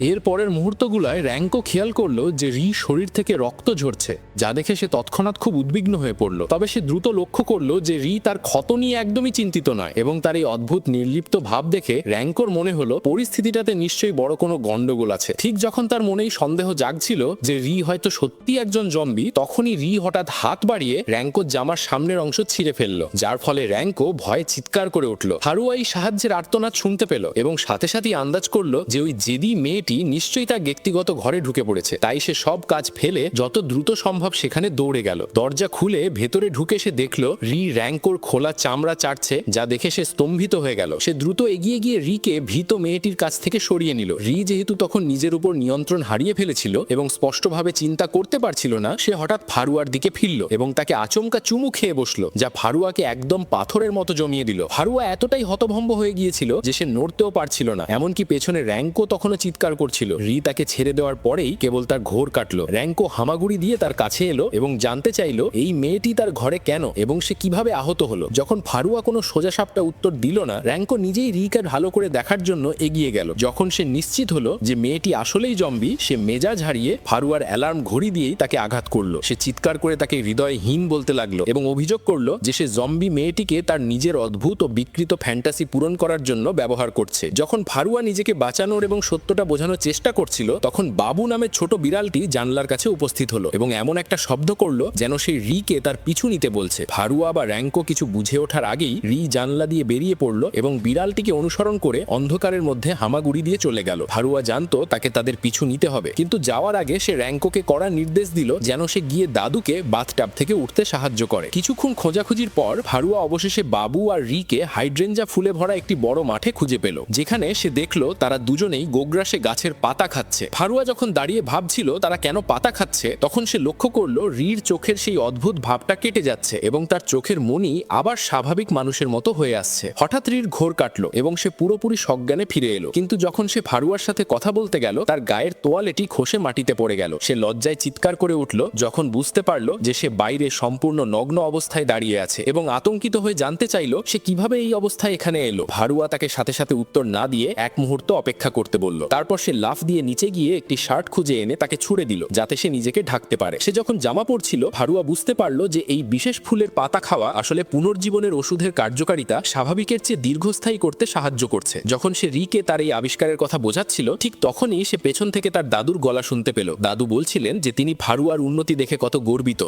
এর পরের মুহূর্তগুলায় র্যাঙ্কো খেয়াল করল যে রি শরীর থেকে রক্ত ঝরছে, যা দেখে সে তৎক্ষণাৎ খুব উদ্বিগ্ন হয়ে পড়ল। তবে সে দ্রুত লক্ষ্য করল যে রি তার ক্ষত নিয়ে একদমই চিন্তিত নয় এবং তার এই অদ্ভুত নির্লিপ্ত ভাব দেখে র্যাঙ্কোর মনে হলো পরিস্থিতিটাতে নিশ্চয়ই বড় কোনো গন্ডগোল আছে। ঠিক যখন তার মনেই সন্দেহ জাগছিল যে রি হয়তো সত্যি একজন জম্বি, তখনই রি হঠাৎ হাত বাড়িয়ে র্যাঙ্কোর জামার সামনের অংশ ছিঁড়ে ফেলল, যার ফলে র্যাঙ্কো ভয়ে চিৎকার করে উঠল। হারুয়া এই সাহায্যের আর্তনাদ শুনতে পেল এবং সাথে সাথেই আন্দাজ করল যে ওই জেদি মেয়েটি নিশ্চয়ই তার ব্যক্তিগত ঘরে ঢুকে পড়েছে। তাই সে সব কাজ ফেলে যত দ্রুত সম্ভব সেখানে দৌড়ে গেল। দরজা খুলে ভেতরে ঢুকে সে দেখল, রি র্যাঙ্কোর খোলা চামড়া চাটছে, যা দেখে সে স্তম্ভিত হয়ে গেল। সে দ্রুত এগিয়ে গিয়ে রিকে ভীত মেয়েটির কাছ থেকে সরিয়ে নিল। রি যেহেতু তখন নিজের উপর নিয়ন্ত্রণ হারিয়ে ফেলেছিল এবং স্পষ্টভাবে চিন্তা করতে পারছিল না, সে হঠাৎ ফারুয়ার দিকে ফিরল এবং তাকে আচমকা চুমু খেয়ে বসল, যা ফারুয়াকে একদম পাথরের মতো জমিয়ে দিল। ফারুয়া এতটাই হতভম্ব হয়ে গিয়েছিল যে সে নড়তেও পারছিল না, এমনকি পেছনে র্যাঙ্কও তখনও চিৎকার করছিল। রি তাকে ছেড়ে দেওয়ার পরেই কেবল তার ঘোর কাটলো। র্যাঙ্কো হামাগুড়ি দিয়ে তার কাছে এলো এবং জানতে চাইলো, এই মেয়েটি তার ঘরে কেন এবং সে কীভাবে আহত হলো? যখন ফারুয়া কোনো সোজাসাপটা উত্তর দিল না, র্যাঙ্কো নিজেই রিকে ভালো করে দেখার জন্য এগিয়ে গেল। যখন সে নিশ্চিত হলো যে মেয়েটি আসলেই জম্বি, সে মেজাজ হারিয়ে ফারুয়ার অ্যালার্ম ঘড়ি দিয়েই তাকে আঘাত করল। সে চিৎকার করে তাকে হৃদয়হীন বলতে লাগল এবং অভিযোগ করল যে সে জম্বি মেয়েটিকে তার নিজের অদ্ভুত ও বিকৃত ফ্যান্টাসি পূরণ করার জন্য ব্যবহার করছে। যখন ফারুয়া নিজেকে বাঁচানোর এবং সত্যটা বোঝানোর চেষ্টা করছিল, তখন বাবু নামের ছোট বিড়ালটি জানলার কাছে উপস্থিত হলো এবং এমন একটা শব্দ করল যেন সেই রিকে তার পিছু নিতে বলছে। ফারুয়া বা র্যাঙ্কো কিছু বুঝে ওঠার আগেই রি জানলা দিয়ে বেরিয়ে পড়ল এবং বিড়ালটিকে অনুসরণ করে অন্ধকারের মধ্যে হামাগুড়ি দিয়ে চলে গেল। ফারুয়া জানতো তাকে তাদের পিছু নিতে হবে, কিন্তু যাওয়ার আগে সে র্যাঙ্কোকে করার নির্দেশ দিল যেন সে গিয়ে দাদুকে বাথটাব থেকে উঠতে সাহায্য করে। কিছুক্ষণ খোঁজাখুঁজির পর ফারুয়া অবশেষে বাবু আর রিকে হাইড্রেঞ্জা ফুলে ভরা একটি বড় মাঠে খুঁজে পেল, যেখানে সে দেখল তারা দুজনেই গোগ্রাসে গাছের পাতা খাচ্ছে। ফারুয়া যখন দাঁড়িয়ে ভাবছিল তারা কেন পাতা খাচ্ছে, তখন সে লক্ষ্য করল রির চোখের সেই অদ্ভুত ভাবটা কেটে যাচ্ছে এবং তার চোখের মনি আবার স্বাভাবিক মানুষের মতো হয়ে আসছে। হঠাৎ রির ঘোর কাটলো এবং সে পুরোপুরি সজ্ঞানে ফিরে এলো। কিন্তু যখন সে ফারুয়ার সাথে কথা বলতে গেল, তার গায়ের তোয়ালেটি খসে মাটিতে পড়ে গেল। সে লজ্জায় চিৎকার করে উঠল, যখন বুঝতে পারল যে সে বাইরে সম্পূর্ণ নগ্ন অবস্থায় দাঁড়িয়ে আছে এবং আতঙ্কিত হয়ে জানতে চাইলো, সে কীভাবে এই অবস্থায় এখানে এলো। ভারুয়া তাকে সাথে সাথে উত্তর না দিয়ে এক মুহূর্ত অপেক্ষা করতে বলল। তারপর সে লাফ দিয়ে নিচে গিয়ে একটি শার্ট খুঁজে এনে তাকে ছুড়ে দিল, যাতে সে নিজেকে ঢাকতে পারে। সে যখন জামা পরছিল ভারুয়া বুঝতে পারল যে এই বিশেষ ফুলের পাতা খাওয়া আসলে পুনর্জীবনের ওষুধের কার্যকারিতা স্বাভাবিকের চেয়ে দীর্ঘস্থায়ী করতে সাহায্য করছে। যখন সে রিকে তার এই আবিষ্কারের কথা বোঝাচ্ছিল, ঠিক তখনই সে পেছন থেকে তার দাদুর গলা শুনতে পেল। দাদু বলছিলেন যে তিনি ফারুয়ার উন্নতি দেখে কত গর্বিত।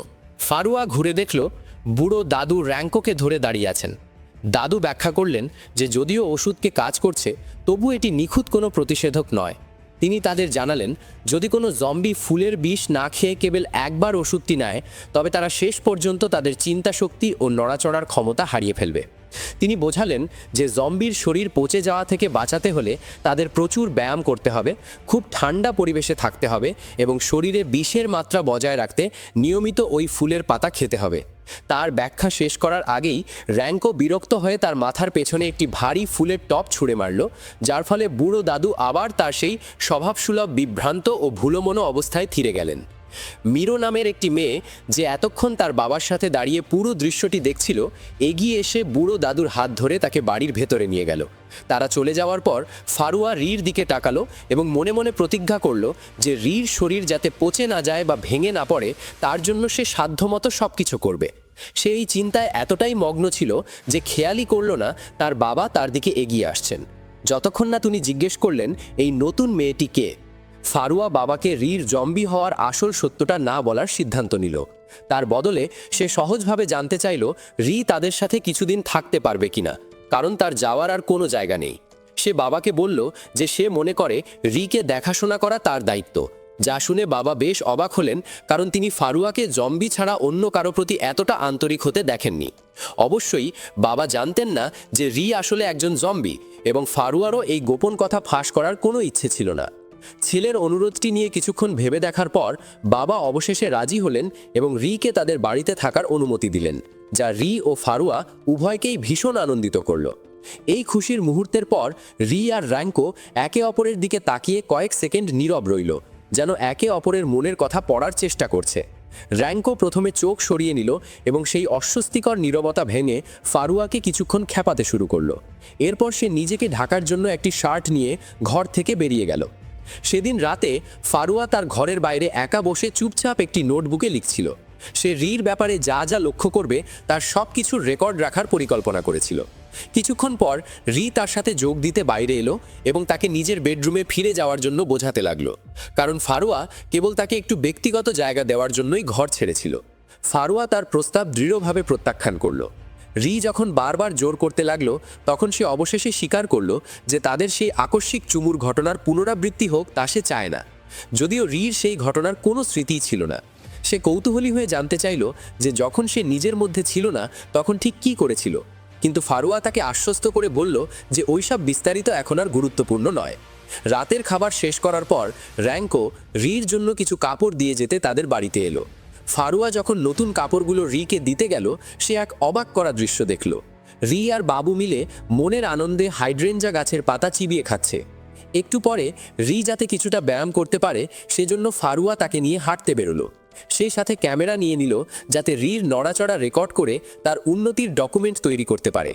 ফারুয়া ঘুরে দেখল, বুড়ো দাদু র্যাঙ্কোকে ধরে দাঁড়িয়ে আছেন। দাদু ব্যাখ্যা করলেন যে যদিও ওষুধকে কাজ করছে, তবু এটি নিখুঁত কোনো প্রতিষেধক নয়। তিনি তাদের জানালেন, যদি কোনো জম্বি ফুলের বিষ না খেয়ে কেবল একবার ওষুধটি নেয়, তবে তারা শেষ পর্যন্ত তাদের চিন্তা শক্তি ও নড়াচড়ার ক্ষমতা হারিয়ে ফেলবে। তিনি বোঝালেন যে জম্বির শরীর পচে যাওয়া থেকে বাঁচাতে হলে তাদের প্রচুর ব্যায়াম করতে হবে, খুব ঠান্ডা পরিবেশে থাকতে হবে এবং শরীরে বিষের মাত্রা বজায় রাখতে নিয়মিত ওই ফুলের পাতা খেতে হবে। তার ব্যাখ্যা শেষ করার আগেই র্যাঙ্কো বিরক্ত হয়ে তার মাথার পেছনে একটি ভারী ফুলের টপ ছুঁড়ে মারল, যার ফলে বুড়ো দাদু আবার তার সেই স্বভাবসুলভ বিভ্রান্ত ও ভুলোমনো অবস্থায় ফিরে গেলেন। মিরো নামের একটি মেয়ে যে এতক্ষণ তার বাবার সাথে দাঁড়িয়ে পুরো দৃশ্যটি দেখছিল, এগিয়ে এসে বুড়ো দাদুর হাত ধরে তাকে বাড়ির ভেতরে নিয়ে গেল। তারা চলে যাওয়ার পর ফারুয়া রির দিকে তাকালো এবং মনে মনে প্রতিজ্ঞা করল যে রির শরীর যাতে পচে না যায় বা ভেঙে না পড়ে, তার জন্য সে সাধ্যমতো সব কিছু করবে। সে এই চিন্তায় এতটাই মগ্ন ছিল যে খেয়ালই করল না তার বাবা তার দিকে এগিয়ে আসছেন। যতক্ষণ না তিনি জিজ্ঞেস করলেন, এই নতুন মেয়েটি কে? ফারুয়া বাবাকে রির জম্বি হওয়ার আসল সত্যটা না বলার সিদ্ধান্ত নিল। তার বদলে সে সহজভাবে জানতে চাইল, রি তাদের সাথে কিছুদিন থাকতে পারবে কিনা, কারণ তার যাওয়ার আর কোনো জায়গা নেই। সে বাবাকে বলল যে সে মনে করে রিকে দেখাশোনা করা তার দায়িত্ব, যা শুনে বাবা বেশ অবাক হলেন, কারণ তিনি ফারুয়াকে জম্বি ছাড়া অন্য কারও প্রতি এতটা আন্তরিক হতে দেখেননি। অবশ্যই বাবা জানতেন না যে রি আসলে একজন জম্বি, এবং ফারুয়ারও এই গোপন কথা ফাঁস করার কোনো ইচ্ছে ছিল না। ছেলের অনুরোধটি নিয়ে কিছুক্ষণ ভেবে দেখার পর বাবা অবশেষে রাজি হলেন এবং রিকে তাদের বাড়িতে থাকার অনুমতি দিলেন, যা রি ও ফারুয়া উভয়কেই ভীষণ আনন্দিত করল। এই খুশির মুহূর্তের পর রি আর র্যাঙ্কো একে অপরের দিকে তাকিয়ে কয়েক সেকেন্ড নীরব রইল, যেন একে অপরের মনের কথা পড়ার চেষ্টা করছে। র্যাঙ্কো প্রথমে চোখ সরিয়ে নিল এবং সেই অস্বস্তিকর নীরবতা ভেঙে ফারুয়াকে কিছুক্ষণ খেপাতে শুরু করল। এরপর সে নিজেকে ঢাকার জন্য একটি শার্ট নিয়ে ঘর থেকে বেরিয়ে গেল। সেদিন রাতে ফারুয়া তার ঘরের বাইরে একা বসে চুপচাপ একটি নোটবুকে লিখছিল। সে রির ব্যাপারে যা যা লক্ষ্য করবে তার সব কিছুর রেকর্ড রাখার পরিকল্পনা করেছিল। কিছুক্ষণ পর রি তার সাথে যোগ দিতে বাইরে এলো এবং তাকে নিজের বেডরুমে ফিরে যাওয়ার জন্য বোঝাতে লাগল। কারণ ফারুয়া কেবল তাকে একটু ব্যক্তিগত জায়গা দেওয়ার জন্যই ঘর ছেড়েছিল। ফারুয়া তার প্রস্তাব দৃঢ়ভাবে প্রত্যাখ্যান করল। রি যখন বারবার জোর করতে লাগল, তখন সে অবশেষে স্বীকার করল যে তাদের সেই আকস্মিক চুমুর ঘটনার পুনরাবৃত্তি হোক তা সে চায় না। যদিও রির সেই ঘটনার কোনো স্মৃতিই ছিল না। সে কৌতূহলী হয়ে জানতে চাইল যে যখন সে নিজের মধ্যে ছিল না, তখন ঠিক কী করেছিল। কিন্তু ফারুয়া তাকে আশ্বস্ত করে বলল যে ওইসব বিস্তারিত এখন আর গুরুত্বপূর্ণ নয়। রাতের খাবার শেষ করার পর, র্যাঙ্কো রির জন্য কিছু কাপড় দিয়ে যেতে তাদের বাড়িতে এলো। ফারুয়া যখন নতুন কাপড়গুলো রিকে দিতে গেল, সে এক অবাক করা দৃশ্য দেখল। রি আর বাবু মিলে মনের আনন্দে হাইড্রেঞ্জা গাছের পাতা চিবিয়ে খাচ্ছে। একটু পরে রি যাতে কিছুটা ব্যায়াম করতে পারে, সেজন্য ফারুয়া তাকে নিয়ে হাঁটতে বেরোলো। সেই সাথে ক্যামেরা নিয়ে নিল, যাতে রির নড়াচড়া রেকর্ড করে তার উন্নতির ডকুমেন্ট তৈরি করতে পারে।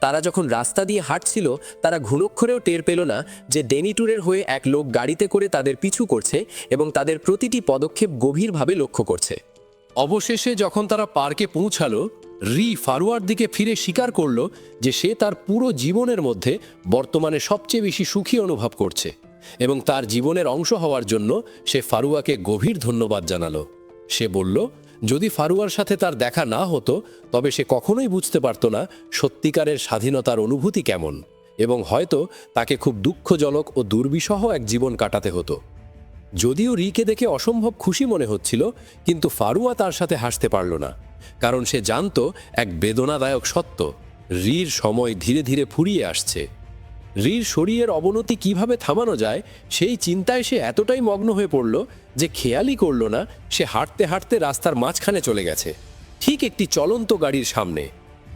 তারা যখন রাস্তা দিয়ে হাঁটছিল, তারা ঘুণক্ষরেও টের পেল না যে ডেনিটুরের হয়ে এক লোক গাড়িতে করে তাদের পিছু করছে এবং তাদের প্রতিটি পদক্ষেপ গভীরভাবে লক্ষ্য করছে। অবশেষে যখন তারা পার্কে পৌঁছালো, রি ফারুয়ার দিকে ফিরে স্বীকার করল যে সে তার পুরো জীবনের মধ্যে বর্তমানে সবচেয়ে বেশি সুখী অনুভব করছে এবং তার জীবনের অংশ হওয়ার জন্য সে ফারুয়াকে গভীর ধন্যবাদ জানালো। সে বলল, যদি ফারুয়ার সাথে তার দেখা না হতো, তবে সে কখনোই বুঝতে পারতো না সত্যিকারের স্বাধীনতার অনুভূতি কেমন এবং হয়তো তাকে খুব দুঃখজনক ও দুর্বিষহ এক জীবন কাটাতে হতো। যদিও রিকে দেখে অসম্ভব খুশি মনে হচ্ছিল, কিন্তু ফারুয়া তার সাথে হাসতে পারল না, কারণ সে জানত এক বেদনাদায়ক সত্য, রির সময় ধীরে ধীরে ফুরিয়ে আসছে। রির শরীরের অবনতি কীভাবে থামানো যায়, সেই চিন্তায় সে এতটাই মগ্ন হয়ে পড়ল যে খেয়ালই করল না, সে হাঁটতে হাঁটতে রাস্তার মাঝখানে চলে গেছে, ঠিক একটি চলন্ত গাড়ির সামনে।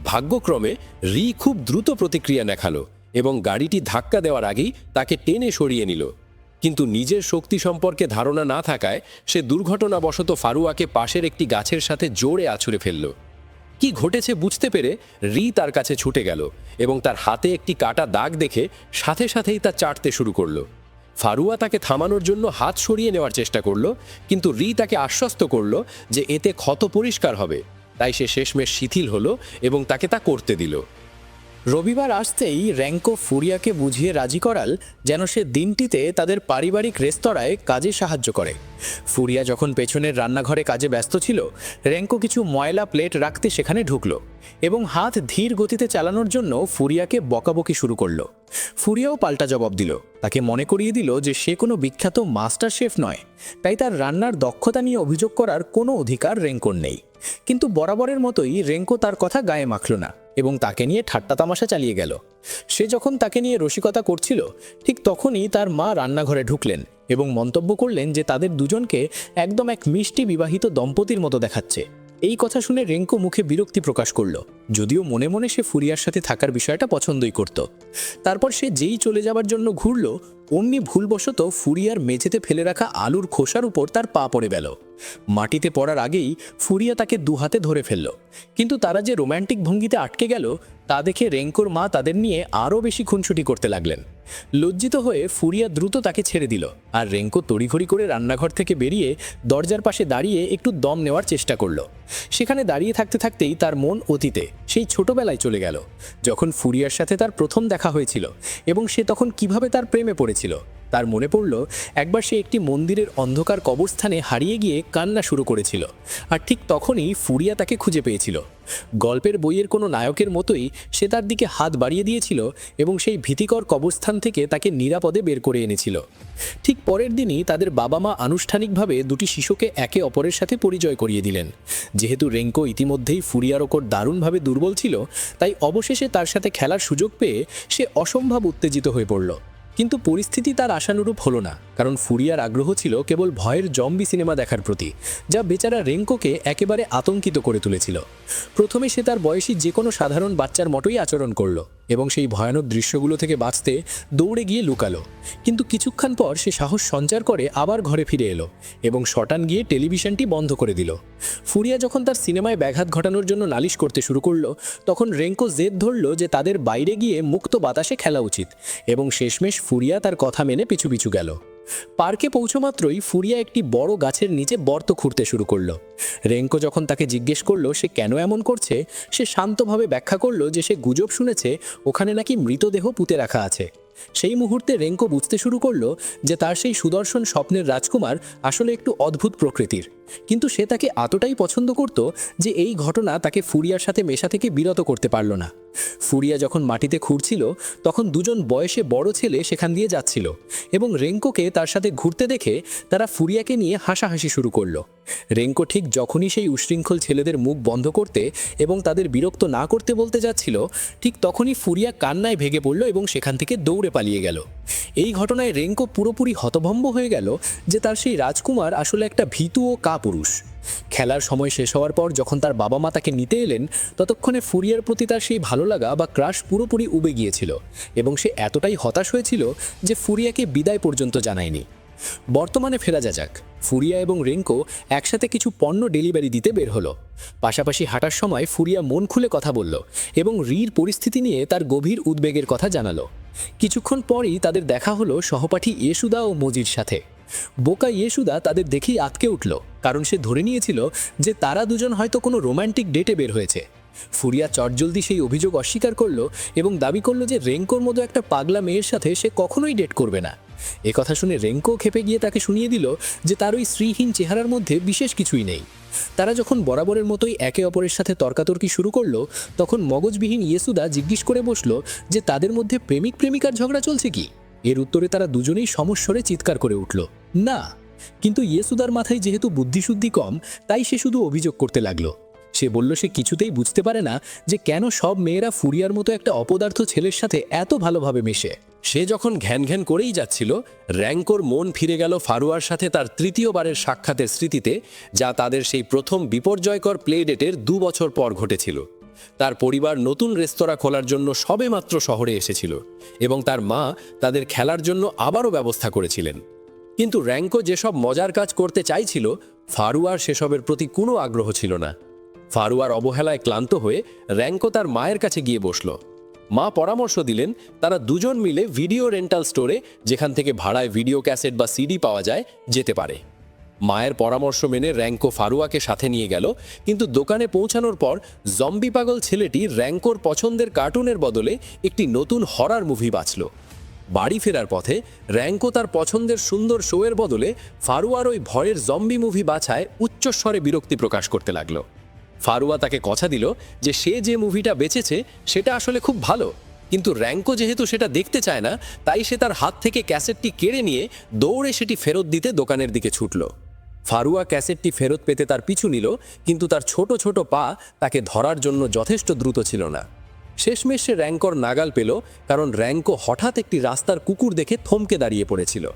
ভাগ্যক্রমে, রি খুব দ্রুত প্রতিক্রিয়া দেখাল এবং গাড়িটি ধাক্কা দেওয়ার আগেই তাকে টেনে সরিয়ে নিল। কিন্তু নিজের শক্তি সম্পর্কে ধারণা না থাকায় সে দুর্ঘটনাবশত ফারুয়াকে পাশের একটি গাছের সাথে জোরে আছুড়ে ফেলল। কি ঘটেছে বুঝতে পেরে রি তার কাছে ছুটে গেল এবং তার হাতে একটি কাটা দাগ দেখে সাথে সাথেই তা চাটতে শুরু করল। ফারুয়া তাকে থামানোর জন্য হাত সরিয়ে নেওয়ার চেষ্টা করল, কিন্তু রি তাকে আশ্বস্ত করল যে এতে ক্ষত পরিষ্কার হবে। তাই সে শেষমেশ শিথিল হলো এবং তাকে তা করতে দিল। রবিবার আসতেই র্যাঙ্কো ফুরিয়াকে বুঝিয়ে রাজি করাল যেন সে দিনটিতে তাদের পারিবারিক রেস্তোরাঁয় কাজে সাহায্য করে। ফুরিয়া যখন পেছনের রান্নাঘরে কাজে ব্যস্ত ছিল, র্যাঙ্কো কিছু ময়লা প্লেট রাখতে সেখানে ঢুকলো এবং হাত ধীর গতিতে চালানোর জন্য ফুরিয়াকে বকাবকি শুরু করল। ফুরিয়াও পাল্টা জবাব দিল। তাকে মনে করিয়ে দিল যে সে কোনো বিখ্যাত মাস্টার শেফ নয়, তাই তার রান্নার দক্ষতা নিয়ে অভিযোগ করার কোনো অধিকার র্যাঙ্কোর নেই। কিন্তু বরাবরের মতোই রেঙ্কো তার কথা গায়ে মাখল না এবং তাকে নিয়ে ঠাট্টা তামাশা চালিয়ে গেল। সে যখন তাকে নিয়ে রসিকতা করছিল, ঠিক তখনই তার মা রান্নাঘরে ঢুকলেন এবং মন্তব্য করলেন যে তাদের দুজনকে একদম এক মিষ্টি বিবাহিত দম্পতির মতো দেখাচ্ছে। এই কথা শুনে রেঙ্কো মুখে বিরক্তি প্রকাশ করল, যদিও মনে মনে সে ফুরিয়ার সাথে থাকার বিষয়টা পছন্দই করত। তারপর সে যেই চলে যাবার জন্য ঘুরল অমনি ভুলবশত ফুরিয়ার মেঝেতে ফেলে রাখা আলুর খোসার উপর তার পা পড়ে গেল। মাটিতে পড়ার আগেই ফুরিয়া তাকে দুহাতে ধরে ফেলল। কিন্তু তারা যে রোম্যান্টিক ভঙ্গিতে আটকে গেল, তা দেখে রেঙ্কোর মা তাদের নিয়ে আরও বেশি খুনসুটি করতে লাগলেন। লজ্জিত হয়ে ফুরিয়া দ্রুত তাকে ছেড়ে দিল আর রেঙ্কো তড়িঘড়ি করে রান্নাঘর থেকে বেরিয়ে দরজার পাশে দাঁড়িয়ে একটু দম নেওয়ার চেষ্টা করল। সেখানে দাঁড়িয়ে থাকতে থাকতেই তার মন অতীতে, সেই ছোটবেলায় চলে গেল। যখন ফুরিয়ার সাথে তার প্রথম দেখা হয়েছিল এবং সে তখন কীভাবে তার প্রেমে পড়েছিল তার মনে পড়ল, একবার সে একটি মন্দিরের অন্ধকার কবরস্থানে হারিয়ে গিয়ে কান্না শুরু করেছিল, আর ঠিক তখনই ফুরিয়া তাকে খুঁজে পেয়েছিল। গল্পের বইয়ের কোনো নায়কের মতোই সে তার দিকে হাত বাড়িয়ে দিয়েছিল এবং সেই ভীতিকর কবরস্থান থেকে তাকে নিরাপদে বের করে এনেছিল। ঠিক পরের দিনই তাদের বাবা মা আনুষ্ঠানিকভাবে দুটি শিশুকে একে অপরের সাথে পরিচয় করিয়ে দিলেন। যেহেতু রেঙ্কো ইতিমধ্যেই ফুরিয়ার ওপর দারুণভাবে দুর্বল ছিল, তাই অবশেষে তার সাথে খেলার সুযোগ পেয়ে সে অসম্ভব উত্তেজিত হয়ে পড়ল। কিন্তু পরিস্থিতি তার আশানুরূপ হলো না, কারণ ফুরিয়ার আগ্রহ ছিল কেবল ভয়ের জম্বি সিনেমা দেখার প্রতি, যা বেচারা রেঙ্কোকে একেবারে আতঙ্কিত করে তুলেছিল। প্রথমে সে তার বয়সী যে কোনো সাধারণ বাচ্চার মতোই আচরণ করল। এবং সেই ভয়ানক দৃশ্যগুলো থেকে বাঁচতে দৌড়ে গিয়ে লুকালো। কিন্তু কিছুক্ষণ পর সে সাহস সঞ্চার করে আবার ঘরে ফিরে এলো এবং শটান গিয়ে টেলিভিশনটি বন্ধ করে দিল। ফুরিয়া যখন তার সিনেমায় ব্যাঘাত ঘটানোর জন্য নালিশ করতে শুরু করল, তখন রেঙ্কো জেদ ধরল যে তাদের বাইরে গিয়ে মুক্ত বাতাসে খেলা উচিত এবং শেষমেশ ফুরিয়া তার কথা মেনে পিছু পিছু গেল। পার্কে পৌঁছমাত্রই ফুরিয়া একটি বড় গাছের নিচে বর্ত খুঁড়তে শুরু করল। রেঙ্কো যখন তাকে জিজ্ঞেস করল সে কেন এমন করছে, সে শান্তভাবে ব্যাখ্যা করল যে সে গুজব শুনেছে, ওখানে নাকি মৃতদেহ পুঁতে রাখা আছে। সেই মুহূর্তে রেঙ্কো বুঝতে শুরু করল যে তার সেই সুদর্শন স্বপ্নের রাজকুমার আসলে একটু অদ্ভুত প্রকৃতির। কিন্তু সে তাকে এতটাই পছন্দ করত যে এই ঘটনা তাকে ফুরিয়ার সাথে মেশা থেকে বিরত করতে পারল না। ফুরিয়া যখন মাটিতে খুঁড়ছিল, তখন দুজন বয়সে বড় ছেলে সেখান দিয়ে যাচ্ছিল এবং রেঙ্কোকে তার সাথে ঘুরতে দেখে তারা ফুরিয়াকে নিয়ে হাসাহাসি শুরু করল। রেঙ্কো ঠিক যখনই সেই উশৃঙ্খল ছেলেদের মুখ বন্ধ করতে এবং তাদের বিরক্ত না করতে বলতে যাচ্ছিল, ঠিক তখনই ফুরিয়া কান্নায় ভেঙে পড়ল এবং সেখান থেকে দৌড়ে পালিয়ে গেল। এই ঘটনায় রেঙ্কো পুরোপুরি হতভম্ব হয়ে গেল যে তার সেই রাজকুমার আসলে একটা ভীতু ও কাপুরুষ। খেলার সময় শেষ হওয়ার পর যখন তার বাবা মা তাকে নিতে এলেন, ততক্ষণে ফুরিয়ার প্রতি তার সেই ভালো লাগা বা ক্রাশ পুরোপুরি উবে গিয়েছিল এবং সে এতটাই হতাশ হয়েছিল যে ফুরিয়াকে বিদায় পর্যন্ত জানায়নি। বর্তমানে ফেরা যা যাক। ফুরিয়া এবং রেঙ্কো একসাথে কিছু পণ্য ডেলিভারি দিতে বের হলো। পাশাপাশি হাঁটার সময় ফুরিয়া মন খুলে কথা বলল এবং রির পরিস্থিতি নিয়ে তার গভীর উদ্বেগের কথা জানালো। কিছুক্ষণ পরই তাদের দেখা হলো সহপাঠী ইয়েসুদা ও মজির সাথে। বোকা ইয়েসুদা তাদের দেখেই আটকে উঠল, কারণ সে ধরে নিয়েছিল যে তারা দুজন হয়তো কোনো রোমান্টিক ডেটে বের হয়েছে। ফুরিয়া চটজলদি সেই অভিযোগ অস্বীকার করল এবং দাবি করল যে রেঙ্কোর মতো একটা পাগলা মেয়ের সাথে সে কখনোই ডেট করবে না। এ কথা শুনে রেঙ্কো খেপে গিয়ে তাকে শুনিয়ে দিল যে তার ওই শ্রীহীন চেহারার মধ্যে বিশেষ কিছুই নেই। তারা যখন বরাবরের মতোই একে অপরের সাথে তর্কাতর্কি শুরু করল, তখন মগজবিহীন ইয়েসুদা জিজ্ঞেস করে বসল যে তাদের মধ্যে প্রেমিক প্রেমিকার ঝগড়া চলছে কি? এর উত্তরে তারা দুজনেই সমস্বরে চিৎকার করে উঠল, না। কিন্তু ইয়েসুদার মাথায় যেহেতু বুদ্ধিশুদ্ধি কম, তাই সে শুধু অভিযোগ করতে লাগল। সে বলল, সে কিছুতেই বুঝতে পারে না যে কেন সব মেয়েরা ফুরিয়ার মতো একটা অপদার্থ ছেলের সাথে এত ভালোভাবে মেশে। সে যখন ঘ্যান ঘ্যান করেই যাচ্ছিল, র্যাঙ্কোর মন ফিরে গেল ফারুয়ার সাথে তার তৃতীয়বারের সাক্ষাতের স্মৃতিতে, যা তাদের সেই প্রথম বিপর্যয়কর প্লে ডেটের দু বছর পর ঘটেছিল। তার পরিবার নতুন রেস্তোরাঁ খোলার জন্য সবেমাত্র শহরে এসেছিল এবং তার মা তাদের খেলার জন্য আবারও ব্যবস্থা করেছিলেন। কিন্তু র্যাঙ্কো যেসব মজার কাজ করতে চাইছিল, ফারুয়ার সেসবের প্রতি কোনো আগ্রহ ছিল না। ফারুয়ার অবহেলায় ক্লান্ত হয়ে র্যাঙ্কো তার মায়ের কাছে গিয়ে বসল। মা পরামর্শ দিলেন, তারা দুজন মিলে ভিডিও রেন্টাল স্টোরে, যেখান থেকে ভাড়ায় ভিডিও ক্যাসেট বা সিডি পাওয়া যায়, যেতে পারে। মায়ের পরামর্শ মেনে র্যাঙ্কো ফারুয়াকে সাথে নিয়ে গেল, কিন্তু দোকানে পৌঁছানোর পর জম্বি পাগল ছেলেটি র্যাঙ্কোর পছন্দের কার্টুনের বদলে একটি নতুন হরার মুভি বাছল বাড়ি ফেরার পথে র্যাঙ্কো তার পছন্দের সুন্দর শোয়ের বদলে ফারুয়ার ওই ভয়ের জম্বি মুভি বাছায় উচ্চস্বরে বিরক্তি প্রকাশ করতে লাগল। ফারুয়া তাকে কথা দিল যে সে যে মুভিটা বেচেছে সেটা আসলে খুব ভালো। কিন্তু র্যাঙ্কো যেহেতু সেটা দেখতে চায় না, তাই সে তার হাত থেকে ক্যাসেটটি কেড়ে নিয়ে দৌড়ে সেটি ফেরত দিতে দোকানের দিকে ছুটল। ফারুয়া ক্যাসেটটি ফেরত পেতে তার পিছু নিল, কিন্তু তার ছোট ছোট পা তাকে ধরার জন্য যথেষ্ট দ্রুত ছিল না। শেষমেশ সে র্যাঙ্কর নাগাল পেল, কারণ র্যাঙ্কো হঠাৎ একটি রাস্তার কুকুর দেখে থমকে দাঁড়িয়ে পড়েছিল।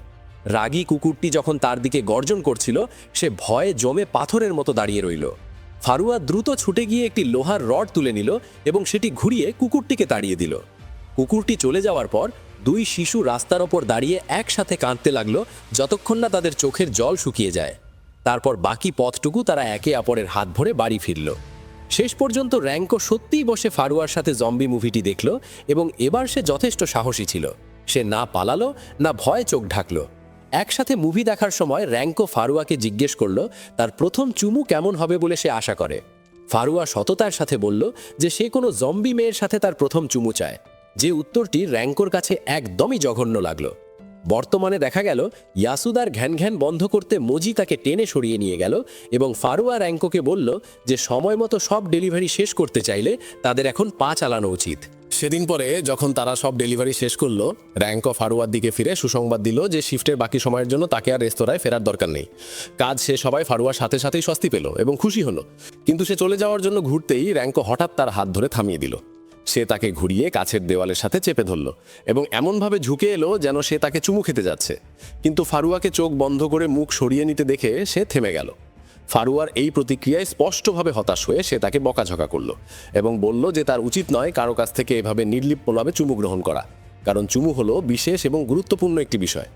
রাগী কুকুরটি যখন তার দিকে গর্জন করছিল, সে ভয়ে জমে পাথরের মতো দাঁড়িয়ে রইল। ফারুয়া দ্রুত ছুটে গিয়ে একটি লোহার রড তুলে নিল এবং সেটি ঘুরিয়ে কুকুরটিকে তাড়িয়ে দিল। কুকুরটি চলে যাওয়ার পর দুই শিশু রাস্তার ওপর দাঁড়িয়ে একসাথে কাঁদতে লাগল যতক্ষণ না তাদের চোখের জল শুকিয়ে যায়। তারপর বাকি পথটুকু তারা একে অপরের হাত ভরে বাড়ি ফিরল। শেষ পর্যন্ত র্যাঙ্কো সত্যিই বসে ফারুয়ার সাথে জম্বি মুভিটি দেখল এবং এবার সে যথেষ্ট সাহসী ছিল। সে না পালালো, না ভয়ে চোখ ঢাকলো। একসাথে মুভি দেখার সময় র্যাঙ্কো ফারুয়াকে জিজ্ঞেস করল, তার প্রথম চুমু কেমন হবে বলে সে আশা করে? ফারুয়া সততার সাথে বলল যে সে কোনো জম্বি মেয়ের সাথে তার প্রথম চুমু চায়। যে উত্তরটি র্যাঙ্কোর কাছে একদমই জঘন্য লাগল। বর্তমানে দেখা গেল, ইয়াসুদার ঘ্যান ঘ্যান বন্ধ করতে মজি তাকে টেনে সরিয়ে নিয়ে গেল এবং ফারুয়া র্যাঙ্কোকে বলল যে, সময় মতো সব ডেলিভারি শেষ করতে চাইলে তাদের এখন পা চালানো উচিত। সেদিন পরে যখন তারা সব ডেলিভারি শেষ করল, র্যাঙ্ক অফ ফারুয়ার দিকে ফিরে সুসংবাদ দিল যে শিফটের বাকি সময়ের জন্য তাকে আর রেস্তোরাঁয় ফেরার দরকার নেই। কাজ শেষ সবাই ফারুয়ার সাথে সাথেই স্বস্তি পেল এবং খুশি হলো। কিন্তু সে চলে যাওয়ার জন্য ঘুরতেই র্যাঙ্কো হঠাৎ তার হাত ধরে থামিয়ে দিল। সে তাকে ঘুরিয়ে কাছের দেওয়ালের সাথে চেপে ধরল এবং এমনভাবে ঝুঁকে এলো যেন সে তাকে চুমু খেতে যাচ্ছে। কিন্তু ফারুয়াকে চোখ বন্ধ করে মুখ সরিয়ে নিতে দেখে সে থেমে গেল। ফারুয়ার এই প্রতিক্রিয়ায় স্পষ্টভাবে হতাশ হয়ে সে তাকে বকাঝকা করল এবং বলল যে তার উচিত নয় কারও কাছ থেকে এভাবে নির্লিপ্তভাবে চুমু গ্রহণ করা, কারণ চুমু হলো বিশেষ এবং গুরুত্বপূর্ণ একটি বিষয়।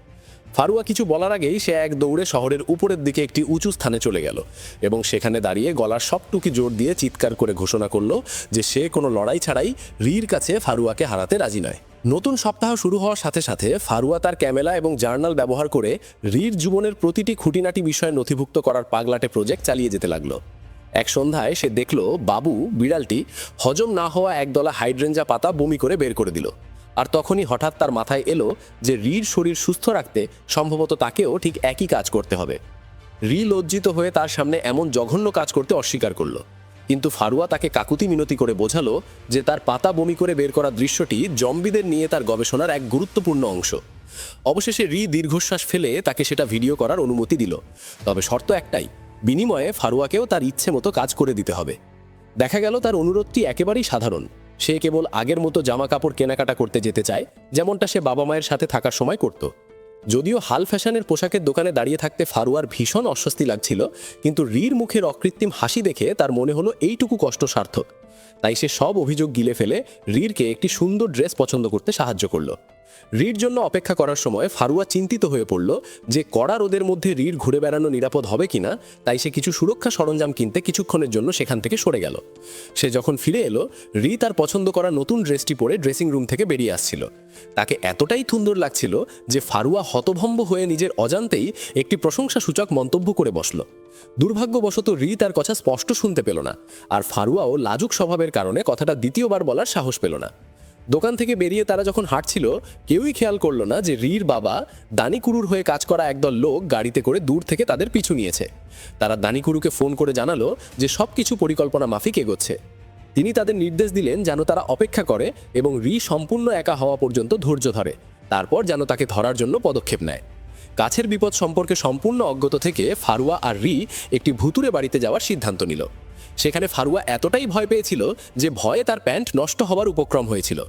ফারুয়া কিছু বলার আগেই সে এক দৌড়ে শহরের উপরের দিকে একটি উঁচু স্থানে চলে গেল এবং সেখানে দাঁড়িয়ে গলার সবটুকি জোর দিয়ে চিৎকার করে ঘোষণা করল যে সে কোনো লড়াই ছাড়াই রির কাছে ফারুয়াকে হারাতে রাজি নয়। নতুন সপ্তাহ শুরু হওয়ার সাথে সাথে ফারুয়া তার ক্যামেরা এবং জার্নাল ব্যবহার করে রির জীবনের প্রতিটি খুঁটিনাটি বিষয়ে নথিভুক্ত করার পাগলাটে প্রজেক্ট চালিয়ে যেতে লাগল। এক সন্ধ্যায় সে দেখল বাবু, বিড়ালটি, হজম না হওয়া একদলা হাইড্রেঞ্জা পাতা বমি করে বের করে দিল। আর তখনই হঠাৎ তার মাথায় এলো যে রির শরীর সুস্থ রাখতে সম্ভবত তাকেও ঠিক একই কাজ করতে হবে। রি লজ্জিত হয়ে তার সামনে এমন জঘন্য কাজ করতে অস্বীকার করল। কিন্তু ফারুয়া তাকে কাকুতি মিনতি করে বোঝালো যে তার পাতা বমি করে বের করা দৃশ্যটি জম্বিদের নিয়ে তার গবেষণার এক গুরুত্বপূর্ণ অংশ। অবশেষে রি দীর্ঘশ্বাস ফেলে তাকে সেটা ভিডিও করার অনুমতি দিল। তবে শর্ত একটাই, বিনিময়ে ফারুয়াকেও তার ইচ্ছে মতো কাজ করে দিতে হবে। দেখা গেল তার অনুরোধটি একেবারেই সাধারণ। সে কেবল আগের মতো জামা কাপড় কেনাকাটা করতে যেতে চায়, যেমনটা সে বাবা মায়ের সাথে থাকার সময় করত। যদিও হাল ফ্যাশনের পোশাকের দোকানে দাঁড়িয়ে থাকতে ফারুয়ার ভীষণ অস্বস্তি লাগছিল, কিন্তু রির মুখের অকৃত্রিম হাসি দেখে তার মনে হলো এইটুকু কষ্ট সার্থক। তাই সে সব অভিযোগ গিলে ফেলে রিরকে একটি সুন্দর ড্রেস পছন্দ করতে সাহায্য করল। রির জন্য অপেক্ষা করার সময় ফারুয়া চিন্তিত হয়ে পড়ল যে কড়া রোদের মধ্যে রির ঘুরে বেড়ানো নিরাপদ হবে কিনা, তাই সে কিছু সুরক্ষা সরঞ্জাম কিনতে কিছুক্ষণের জন্য সেখান থেকে সরে গেল। সে যখন ফিরে এলো, রি তার পছন্দ করা নতুন ড্রেসটি পরে ড্রেসিং রুম থেকে বেরিয়ে আসছিল। তাকে এতটাই সুন্দর লাগছিল যে ফারুয়া হতভম্ব হয়ে নিজের অজান্তেই একটি প্রশংসাসূচক মন্তব্য করে বসল। দুর্ভাগ্যবশত রি তার কথা স্পষ্ট শুনতে পেল না, আর ফারুয়াও লাজুক স্বভাবের কারণে কথাটা দ্বিতীয়বার বলার সাহস পেল না। দোকান থেকে বেরিয়ে তারা যখন হাঁটছিল, কেউই খেয়াল করল না যে রির বাবা দানিকুরুর হয়ে কাজ করা একদল লোক গাড়িতে করে দূর থেকে তাদের পিছু নিয়েছে। তারা দানিকুরুকে ফোন করে জানালো যে সব কিছু পরিকল্পনা মাফিক এগোচ্ছে। তিনি তাদের নির্দেশ দিলেন যেন তারা অপেক্ষা করে এবং রি সম্পূর্ণ একা হওয়া পর্যন্ত ধৈর্য ধরে, তারপর যেন তাকে ধরার জন্য পদক্ষেপ নেয়। কাছের বিপদ সম্পর্কে সম্পূর্ণ অজ্ঞত থেকে ফারুয়া আর রি একটি ভুতুরে বাড়িতে যাওয়ার সিদ্ধান্ত নিল। সেখানে ফারুয়া এতটাই ভয় পেয়েছিল যে ভয়ে তার প্যান্ট নষ্ট হওয়ার উপক্রম হয়েছিল।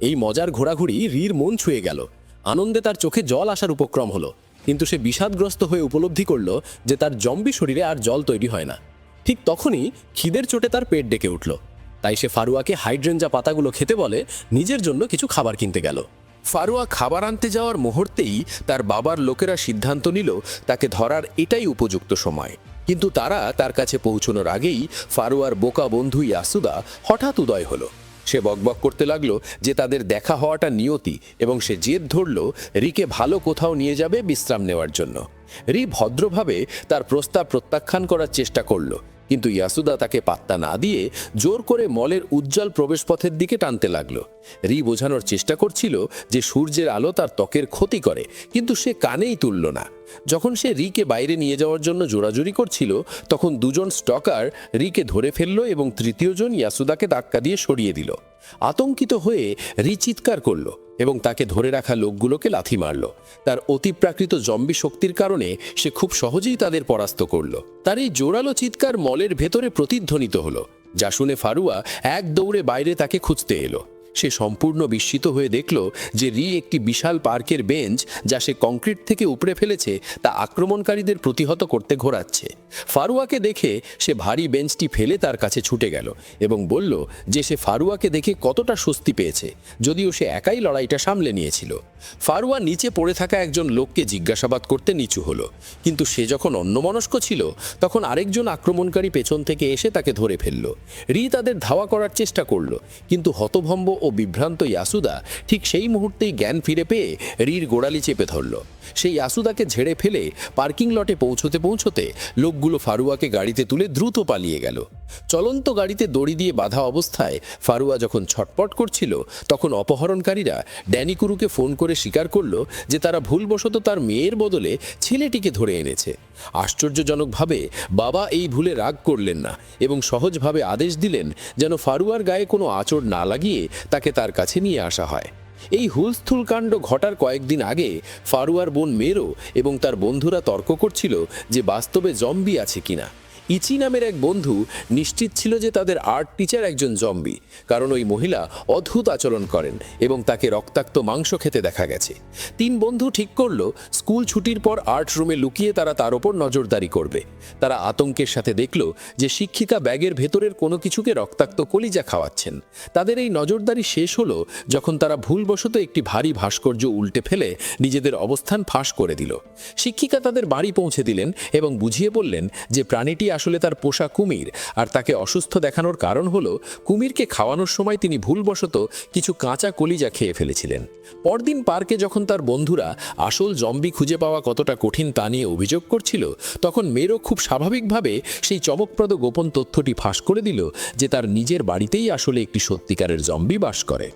এই মজার ঘোরাঘুরি রির মন ছুঁয়ে গেল। আনন্দে তার চোখে জল আসার উপক্রম হলো। কিন্তু সে বিষাদগ্রস্ত হয়ে উপলব্ধি করল যে তার জম্বি শরীরে আর জল তৈরি হয় না। ঠিক তখনই খিদের চোটে তার পেট ডেকে উঠল। তাই সে ফারুয়াকে হাইড্রেঞ্জা পাতাগুলো খেতে বলে নিজের জন্য কিছু খাবার কিনতে গেল। ফারুয়া খাবার আনতে যাওয়ার মুহূর্তেই তার বাবার লোকেরা সিদ্ধান্ত নিল তাকে ধরার এটাই উপযুক্ত সময়। কিন্তু তারা তার কাছে পৌঁছানোর আগেই ফারুয়ার বোকা বন্ধু ইয়াসুদা হঠাৎ উদয় হলো। সে বকবক করতে লাগল যে তাদের দেখা হওয়াটা নিয়তি এবং সে জেদ ধরল, রিকে ভালো কোথাও নিয়ে যাবে বিশ্রাম নেওয়ার জন্য। রি ভদ্রভাবে তার প্রস্তাব প্রত্যাখ্যান করার চেষ্টা করল, কিন্তু ইয়াসুদা তাকে পাত্তা না দিয়ে জোর করে মলের উজ্জ্বল প্রবেশপথের দিকে টানতে লাগল। রি বোঝানোর চেষ্টা করছিল যে সূর্যের আলো তার ত্বকের ক্ষতি করে, কিন্তু সে কানেই তুলল না। যখন সে রিকে বাইরে নিয়ে যাওয়ার জন্য জোরাজুরি করছিল, তখন দুজন স্টকার রিকে ধরে ফেলল এবং তৃতীয়জন ইয়াসুদাকে ধাক্কা দিয়ে সরিয়ে দিল। আতঙ্কিত হয়ে রি চিৎকার করল এবং তাকে ধরে রাখা লোকগুলোকে লাথি মারল। তার অতিপ্রাকৃত জম্বি শক্তির কারণে সে খুব সহজেই তাদের পরাস্ত করল। তার এই জোরালো চিৎকার মলের ভেতরে প্রতিধ্বনিত হলো, যা শুনে ফারুয়া এক দৌড়ে বাইরে তাকে খুঁজতে এলো। সে সম্পূর্ণ বিস্মিত হয়ে দেখল যে রি একটি বিশাল পার্কের বেঞ্চ যা সে কংক্রিট থেকে উপড়ে ফেলেছে তা আক্রমণকারীদের প্রতিহত করতে ঘোরাচ্ছে। ফারুয়াকে দেখে সে ভারী বেঞ্চটি ফেলে তার কাছে ছুটে গেল এবং বলল যে সে ফারুয়াকে দেখে কতটা স্বস্তি পেয়েছে, যদিও সে একাই লড়াইটা সামলে নিয়েছিল। ফারুয়া নিচে পড়ে থাকা একজন লোককে জিজ্ঞাসাবাদ করতে নিচু হলো, কিন্তু সে যখন অন্যমনস্ক ছিল, তখন আরেকজন আক্রমণকারী পেছন থেকে এসে তাকে ধরে ফেলল। রি তাদের ধাওয়া করার চেষ্টা করল, কিন্তু হতভম্ব বিভ্রান্ত ইয়াসুদা ঠিক সেই মুহূর্তেই জ্ঞান ফিরে পেয়ে রির গোড়ালি চেপে ধরল। সেই ইয়াসুদাকে ঝেড়ে ফেলে পার্কিং লটে পৌঁছতে পৌঁছতে লোকগুলো ফারুয়াকে গাড়িতে তুলে দ্রুত পালিয়ে গেল। চলন্ত গাড়িতে দড়ি দিয়ে বাধা অবস্থায় ফারুয়া যখন ছটপট করছিল, তখন অপহরণকারীরা ড্যানিকুরুকে ফোন করে স্বীকার করল যে তারা ভুলবশত তার মেয়ের বদলে ছেলেটিকে ধরে এনেছে। আশ্চর্যজনকভাবে বাবা এই ভুলে রাগ করলেন না এবং সহজভাবে আদেশ দিলেন যেন ফারুয়ার গায়ে কোনো আঁচড় না লাগিয়ে তাকে তার কাছে নিয়ে আসা হয়। এই হুলস্থুল কাণ্ড ঘটার কয়েকদিন আগে ফারুয়ার বোন মেরো এবং তার বন্ধুরা তর্ক করছিল যে বাস্তবে জম্বি আছে কিনা। ইচি নামের এক বন্ধু নিশ্চিত ছিল যে তাদের আর্ট টিচার একজন জম্বি, কারণ ওই মহিলা অদ্ভুত আচরণ করেন এবং তাকে রক্তাক্ত মাংস খেতে দেখা গেছে। তিন বন্ধু ঠিক করল, স্কুল ছুটির পর আর্ট রুমে লুকিয়ে তারা তার ওপর নজরদারি করবে। তারা আতঙ্কের সাথে দেখল যে শিক্ষিকা ব্যাগের ভেতরের কোনো কিছুকে রক্তাক্ত কলিজা খাওয়াচ্ছেন। তাদের এই নজরদারি শেষ হলো যখন তারা ভুলবশত একটি ভারী ভাস্কর্য উল্টে ফেলে নিজেদের অবস্থান ফাঁস করে দিল। শিক্ষিকা তাদের বাড়ি পৌঁছে দিলেন এবং বুঝিয়ে বললেন যে প্রাণীটি আসলে তার পোষা কুমির। আর তাকে অসুস্থ দেখানোর কারণ হলো, কুমিরকে খাওয়ানোর সময় তিনি ভুলবশত কিছু কাঁচা কলিজা খেয়ে ফেলেছিলেন। পরদিন পার্কে যখন তার বন্ধুরা আসল জম্বি খুঁজে পাওয়া কতটা কঠিন তা নিয়ে অভিযোগ করছিল, তখন মেরো খুব স্বাভাবিকভাবে সেই চমকপ্রদ গোপন তথ্যটি ফাঁস করে দিল যে তার নিজের বাড়িতেই আসলে একটি সত্যিকারের জম্বি বাস করে।